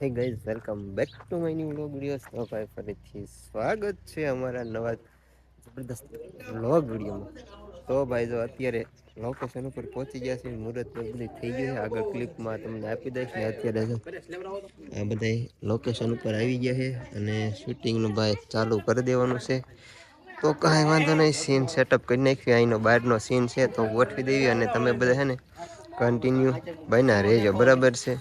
Hey guys welcome back to my new vlog videos તો ભાઈ ફરીથી સ્વાગત છે અમારા નવા જબરદસ્ત વ્લોગ વિડીયોમાં તો ભાઈ, જો અત્યારે લોકેશન ઉપર પહોંચી ગયા છે મુહૂર્ત બધી થઈ ગયું છે. આગળ ક્લિપમાં તમને આપી દઈશ ને અત્યારે આ બધા લોકેશન ઉપર આવી ગયા છે અને શૂટિંગનું ભાઈ ચાલુ કરી દેવાનું છે. તો કાંઈ વાંધો નહીં સીન સેટઅપ કરી નાખ્યું અહીંનો બહારનો સીન છે, તો ગોઠવી દેવી અને તમે બધા છે ને કન્ટિન્યુ બન્યા રહેજો. બરાબર છે?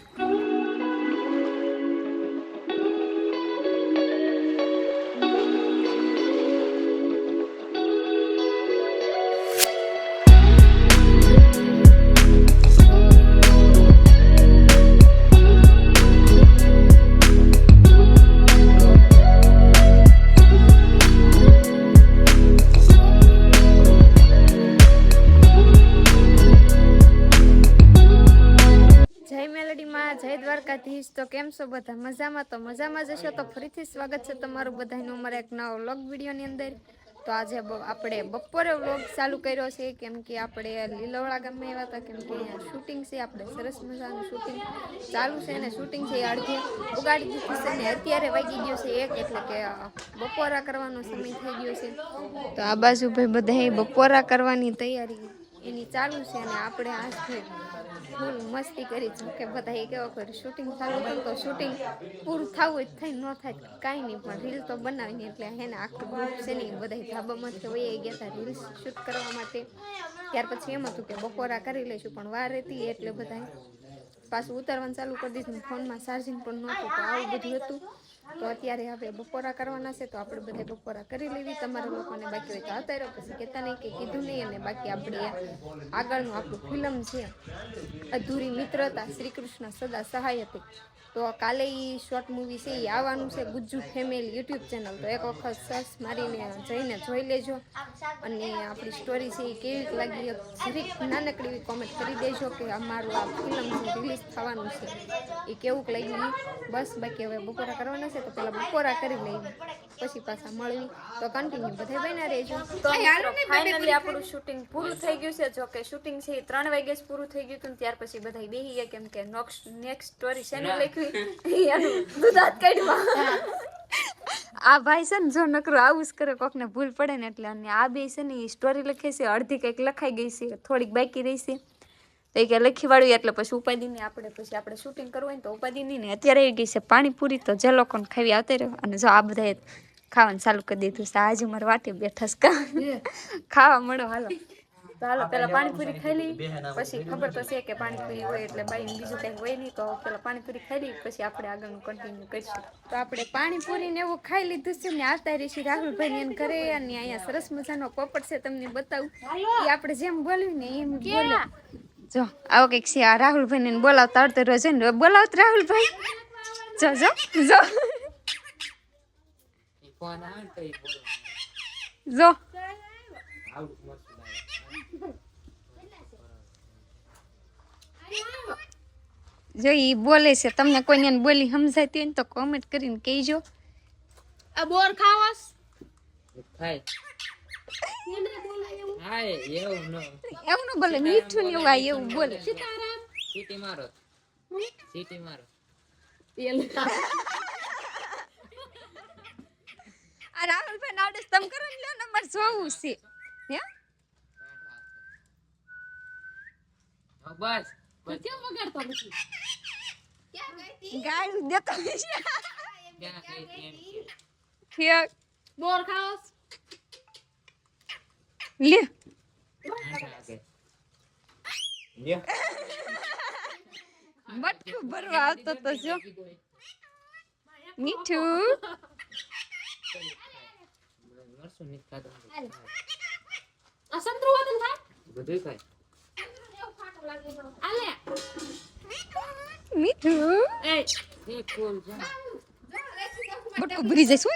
દ્વારકાધીશ, તો કેમ છો બધા? મજામાં? તો મજામાં જશો તો ફરીથી સ્વાગત છે તમારું બધાનું અમારા એક નવો વ્લોગ વિડીયોની અંદર. તો આજે આપણે બપોરે વ્લોગ ચાલુ કર્યો છે, કેમ કે આપણે લીલવડા ગામે આવ્યા હતા, કેમ કે અહીંયા શૂટિંગ છે, આપણે સરસ મજાનું શૂટિંગ ચાલુ છે અને શૂટિંગ છે, એ અડધે ઉગાડી દીધું છે અને અત્યારે વાગી ગયો છે એક, એટલે કે બપોરા કરવાનો સમય થઈ ગયો છે. તો આ બાજુ ભાઈ બધા બપોરા કરવાની તૈયારી એની ચાલુ છે અને આપણે આજ ફૂલ મસ્તી કરી છું. કે બધા કેવો કરે શૂટિંગ ચાલુ હતું તો શૂટિંગ પૂરું થવું જ થાય, ન થાય કાંઈ નહીં, પણ રીલ તો બનાવીને એટલે હે ને આખું ગ્રુપ છે ને બધા ધાબામાંથી વહી ગયા હતા રીલ્સ શૂટ કરવા માટે. ત્યાર પછી એમ હતું કે બપોરા કરી લઈશું, પણ વાર હતી એટલે બધા પાછું ઉતારવાનું ચાલુ કરી દીધું. ફોનમાં ચાર્જિંગ પણ નહોતું, તો આવું બધું હતું. તો અત્યારે હવે બપોરા કરવાના છે, તો આપણે બધા બપોરા કરી લેવી. તમારા લોકોને બાકી હોય તો અત્યારે પછી કહેતા નહીં કે કીધું નહીં, અને બાકી આપણે આગળનું આપણું ફિલ્મ છે, અધૂરી મિત્રતા શ્રી કૃષ્ણ સદા સહાય હતી તો કાલે એ શોર્ટ મૂવી છે એ આવવાનું છે, ગુજ્જુ ફેમિલી યુટ્યુબ ચેનલ તો એક વખત સર્ચ મારીને જઈને જોઈ લેજો. અને આપણી સ્ટોરી છે એ કેવી લાગી જરીક નાનકડી એવી કોમેન્ટ કરી દેજો કે અમારું આ ફિલ્મ રિલીઝ થવાનું છે એ કેવું લાગ્યું. બસ, બાકી હવે બપોરા કરવાના છે તો પેલા બપોરા કરી લઈએ. પછી પાછા મળવી તો કન્ટિન્યુ બધા બન્યા રહેજો. તો ફાઇનલી આપણું શૂટિંગ પૂરું થઈ ગયું છે. જો કે શૂટિંગ છે એ ત્રણ વાગે જ પૂરું થઈ ગયું હતું ત્યાર પછી બધા બેહી ગયા કેમ કે નેક્સ્ટ સ્ટોરી શેને લખવી દુધાત કાઢવા. આ ભાઈ છે ને જો નકરું આવું જ કરે કોકને ભૂલ પડે ને એટલે અને આ બે છે ને એ સ્ટોરી લખે છે. અડધી કંઈક લખાઈ ગઈ છે. થોડીક બાકી રહી છે. તો એ કે લખી વાળું એટલે પછી ઉપાધિ નહીં આપણે પછી આપણે શૂટિંગ કરવું હોય ને તો ઉપાધિ નહીં ને અત્યારે એ ગઈ છે પાણીપુરી તો જે લોકોને ખાવી આવતા રહ્યો અને જો આ બધાએ ખાવાનું ચાલુ કરી દીધું છે. આજે મારે વાટે બેઠા છે. કા ખાવા મળો હાલો. તો હાલો પેલા પાણીપુરી ખાઈ લઈ પછી ખબર તો છે કે પાણીપુરી હોય એટલે બાઈ બીજું કંઈ હોય નહીં તો પેલા પાણીપુરી ખાઈ લઈ પછી આપણે આગળનું કન્ટિન્યુ કરીશું. તો આપણે પાણીપુરી ને એવું ખાઈ લીધું છે ને આવતા રહીશું રાહુલભાઈ ને ઘરે અને અહીંયા સરસ મજાનો પોપટ છે તમને બતાવું. એ આપણે જેમ બોલ્યું ને એમ બોલે. જો આવો કંઈક છે આ રાહુલભાઈ ને બોલાવતા આવડતો રોજ ને બોલાવત રાહુલભાઈ જો જો જો. જો આવું મસ્ત લાગે. જો ઈ બોલે છે તમને કોઈને બોલી સમજાતી હોય ને તો કોમેન્ટ કરીને કહેજો આ બોર ખાવાસ ખાય. એવું ન. એવું ન બોલે મીઠું ને એવું આ એવું બોલે. સીટી મારો. સીટી મારો. આ રાહુલભાઈ નાવડે તમે કરો ને લ્યો ને અમારે જોવું છે. હે? બસ. બસ. કેમ વગાડતો નથી? ગાળું દેતો છે. બોર ખાવાસ? લે. બટકું ભરવા આવતો તો જો. મીઠું. મીઠું. બટકું ભરી જાય શું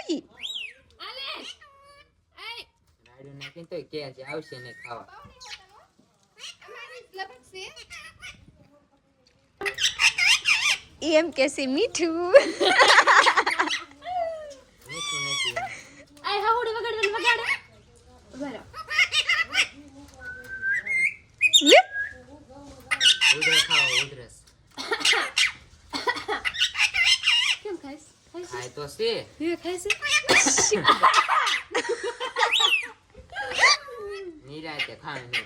રાયડું તો કે છે, આવશે ને ખાવા. એમ કે છે મીઠું. મીઠું નથી. એમ. આ હાવડી વગાડવાનું વગાડે. બરાબર લે ઉધરસ ખાઓ ઉધરસ. ખાય તો છે. હે ખાય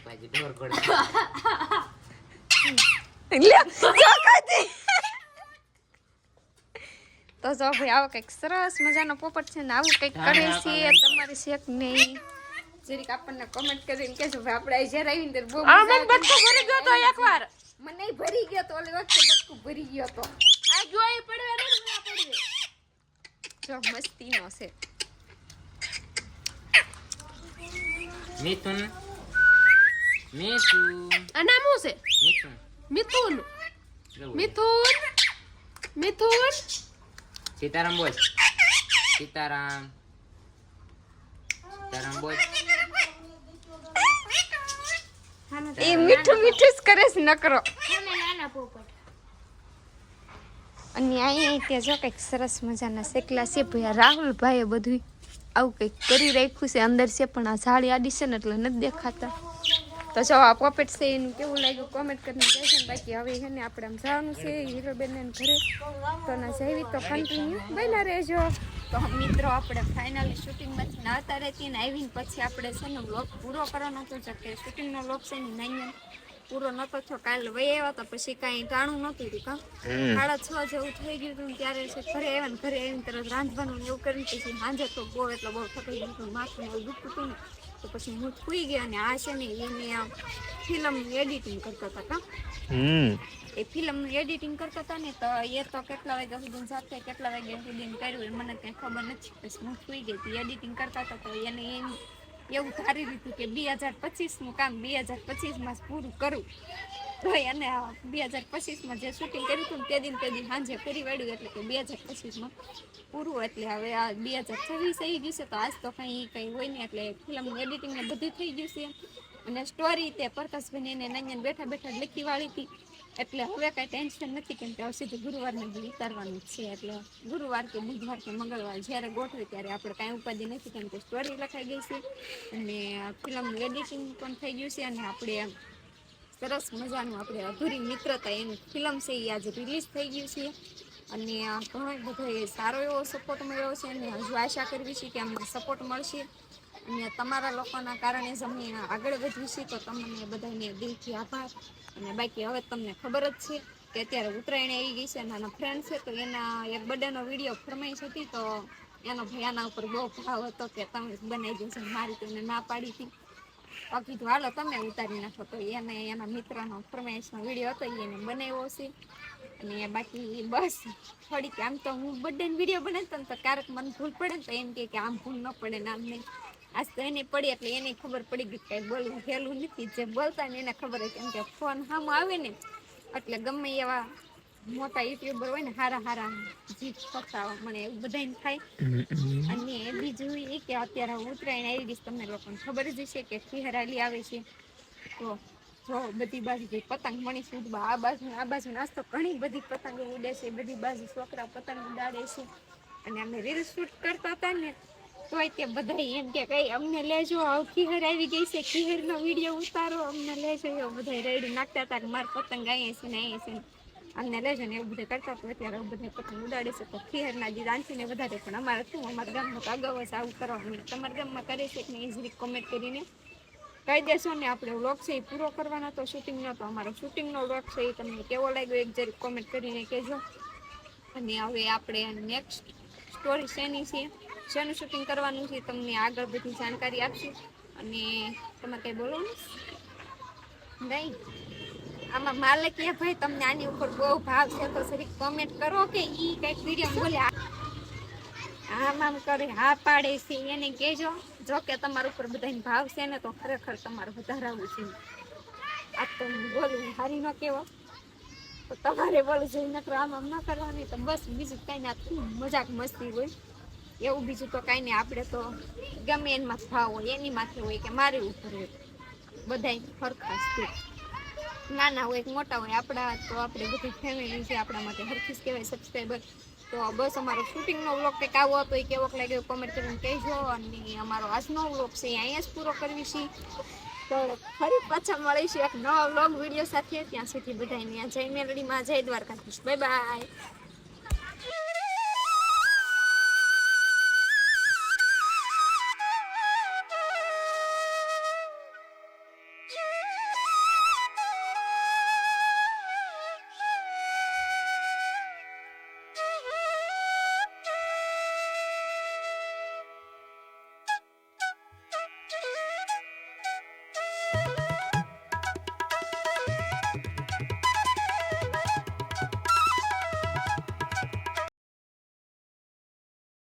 પાછી ઢોર ઘોડે. તો જો ભાઈ આવો કંઈક સરસ મજાનો પોપટ છે ને આવું કંઈક કરે છે તમારે શેક નહીં. જરીક આપણને કોમેન્ટ કરીને કહેજો ભાઈ આપણે જ્યારે આવીને ત્યારે બહુ આ મને બટકો ભરી ગયો તો એકવાર. મને ભરી ગયો તો ઓલી વખતે બટકો ભરી ગયો તો. આ જોઈ પડવે ને પડવે. જો મસ્તીનો છે. મિથુન મિથુન આ નામ શું છે મિથુન મિથુન. મિથુન સીતારામ બોલ સીતારામ સીતારામ બોલ એ મીઠું મીઠું જ કરે છે નકરો અને અહીંયા ત્યાં જો કંઈક સરસ મજાના શેકલા છે ભાઈ રાહુલભાઈએ બધું આવું કંઈક કરી રાખ્યું છે અંદર છે પણ આ ઝાડી આડી છે ને એટલે નથી દેખાતા તો જો આ પોપેટ છે, એનું કેવું લાગ્યું? કોમેન્ટ કરીને કહેશે ને બાકી હવે છે ને આપણે આમ જવાનું છે હીરોબેન ઘરે. તો ના જઈવી તો કન્ટિન્યુ બન્યા રહેજો. તો મિત્રો, આપણે ફાઇનલી શૂટિંગમાંથી ના આવતા રહેતી ને આવીને પછી આપણે છે ને બ્લોગ પૂરો કરવાનો હતો જો કે શૂટિંગનો બ્લોગ છે ને નાઈ પૂરો નતો થયો કાલ વહી આવ્યા તો પછી કાંઈ ટાણું નહોતું હતું કાં? સાડા છ જેવું થઈ ગયું હતું ત્યારે ઘરે આવ્યા ને ઘરે આવીને તરત રાંધવાનું એવું કરીને પછી સાંજે તો બહુ એટલે બહુ થતું ગયું હતું માથું બહુ દુખતું હતું તો પછી હું સુઈ ગઈ અને આ છે ને એને આમ ફિલ્મ એડિટિંગ કરતા હતા કાં? એ ફિલ્મ એડિટિંગ કરતા હતા ને તો એ તો કેટલા વાગ્યા સુધી જાતે કેટલા વાગ્યા સુધી કર્યું એ મને કંઈ ખબર નથી પછી હું સુઈ ગઈ હતી એડિટિંગ કરતા હતા તો એને એમ એવું ધારી લીધું કે બે હજાર પચીસનું કામ બે હજાર પચીસમાં પૂરું કરું. તો એને બે હજાર પચીસમાં જે શૂટિંગ કર્યું હતું તે દિન તે દિન સાંજે કરી વાળ્યું એટલે કે બે હજાર પચીસમાં પૂરું. એટલે હવે આ બે હજાર છવ્વીસ આવી ગયું છે તો આજ તો કંઈ કંઈ હોય નહીં. એટલે ફિલ્મનું એડિટિંગ ને બધું થઈ ગયું છે. અને સ્ટોરી તે પ્રકાશભાઈ એને નૈયન બેઠા બેઠા લખી વાળી હતી. એટલે હવે કાંઈ ટેન્શન નથી કેમ કે હવે સીધું ગુરુવારને બી ઉતારવાનું છે. એટલે ગુરુવાર કે બુધવાર કે મંગળવાર જ્યારે ગોઠવે ત્યારે આપણે કાંઈ ઉપાધિ નથી કેમ કે સ્ટોરી લખાઈ ગઈ છે અને ફિલ્મનું એડિટિંગ પણ થઈ ગયું છે અને આપણે સરસ મજાનું આપણે અધૂરી મિત્રતા એનું ફિલ્મ છે એ આજે રિલીઝ થઈ ગયું છે. અને ઘણો બધો એ સારો એવો સપોર્ટ મળ્યો છે અને હજુ આશા કરવી છે કે અમને સપોર્ટ મળશે. અને તમારા લોકોના કારણે જ અમે આગળ વધ્યું છે, તો તમને બધાને દિલથી આભાર. અને બાકી હવે તમને ખબર જ છે કે અત્યારે ઉત્તરાયણ આવી ગઈ છે નાના ફ્રેન્ડ છે, તો એના એક બર્થડેનો વીડિયો ફરમાઈ હતી, તો એનો ભાઈ ઉપર બહુ ભાવ હતો કે તમે બનાવી દેજો, મારી તો ના પાડી હતી. તો કીધું, હાલો, તમે ઉતારી નાખો. તો એને એના મિત્રનો ફરમાઈશનો વીડિયો હતો એને બનાવ્યો છે. અને બાકી બસ. થોડીક આમ તો હું બર્થડે વીડિયો બનાવતો ને તો ક્યારેક મને ભૂલ પડે તો એમ કે આમ ભૂલ ન પડે ને આમ નહીં. આજ તો એને પડી એટલે એને ખબર પડી ગઈ કે કાંઈ બોલવું હેલું નથી. જે બોલતા ને એને ખબર હોય કેમ કે ફોન હામ આવે ને એટલે ગમે એવા મોટા યુટ્યુબર હોય ને હારા હારા જીત કરતા મને એવું બધાને થાય. અને બીજું એ કે અત્યારે ઉત્તરાયણ આવી ગઈ તમને લોકોને ખબર જ હશે કે ખીહરાલી આવે છે. તો જો, બધી બાજુ જે પતંગ મણી ઉડવા આ બાજુ આ બાજુ નાસ્તો ઘણી બધી પતંગો ઉડે છે, બધી બાજુ છોકરા પતંગ ઉડાડે છે. અને અમે રીલ શૂટ કરતા હતા ને, તોય તે બધા એમ કે કઈ, અમને લેજો, આવ ખીહર આવી ગઈ છે ખીહર નો વીડિયો ઉતારો, અમને લેજો. એવો બધા રેડી નાખતા હતા કે માર પતંગ અહીંયા છે ને અહીંયા છે ને. અમને લેજો ને, એવું બધું કરતા તો અત્યારે બધા પતંગ ઉડાડે છે, તો ખીહરના જે રાંચીને વધારે પણ અમારે શું, અમારા ગામમાં અગાઉ જ આવું કરવાનું. તમારા ગામમાં કરે છે કે ઇઝીલી કોમેન્ટ કરીને. દેશો ને આપણે વ્લોગ છે એ પૂરો કરવાનો. તો શૂટિંગનો તો અમારો શૂટિંગનો વ્લોગ છે, એ તમને કેવો લાગ્યો એક જરી કોમેન્ટ કરીને કહેજો. અને હવે આપણે નેક્સ્ટ સ્ટોરી શેની છે, શેનું શૂટિંગ કરવાનું છે તમને આગળ બધી જાણકારી આપશું. અને તમે કંઈ બોલો નહીં? આમાં માલકીય ભાઈ, તમને આની ઉપર બહુ ભાવ છે, તો સરી કોમેન્ટ કરો કે એ કંઈક વીડિયો બોલે. આમ આમ કરી હા પાડે છે. એને કહેજો, જો કે તમારા ઉપર બધાને ભાવ છે ને, તો ખરેખર તમારે વધારાવું છે. આ તો બોલું હારી ન કહેવો તો તમારે બોલું જોઈ નકર આમ આમ ન કરવાની, તો બસ બીજું કાંઈ ના મજાક મસ્તી હોય. એવું બીજું તો કાંઈ નહીં આપણે તો ગમે એનમાં ભાવ હોય, એની માથે હોય કે મારી ઉપર હોય. બધાય ફરખાશ નાના હોય મોટા હોય, આપણા તો આપણે બધી ફેમિલી છે, આપણા માટે હરખીશ કહેવાય સબસ્ક્રાઈબર તો બસ અમારો શૂટિંગનો વ્લોગ કંઈક આવો હતો, એ કેવો લાગ્યો કોમેન્ટ કરીને કહેજો. અને અમારો આજનો વ્લોગ છે અહીંયા જ પૂરો કરવી છે. તો ફરી પાછા મળીશું એક નવા વ્લોગ વીડિયો સાથે. ત્યાં સુધી બધાને જય મેલડીમાં જય દ્વારકાધીશ. Bye bye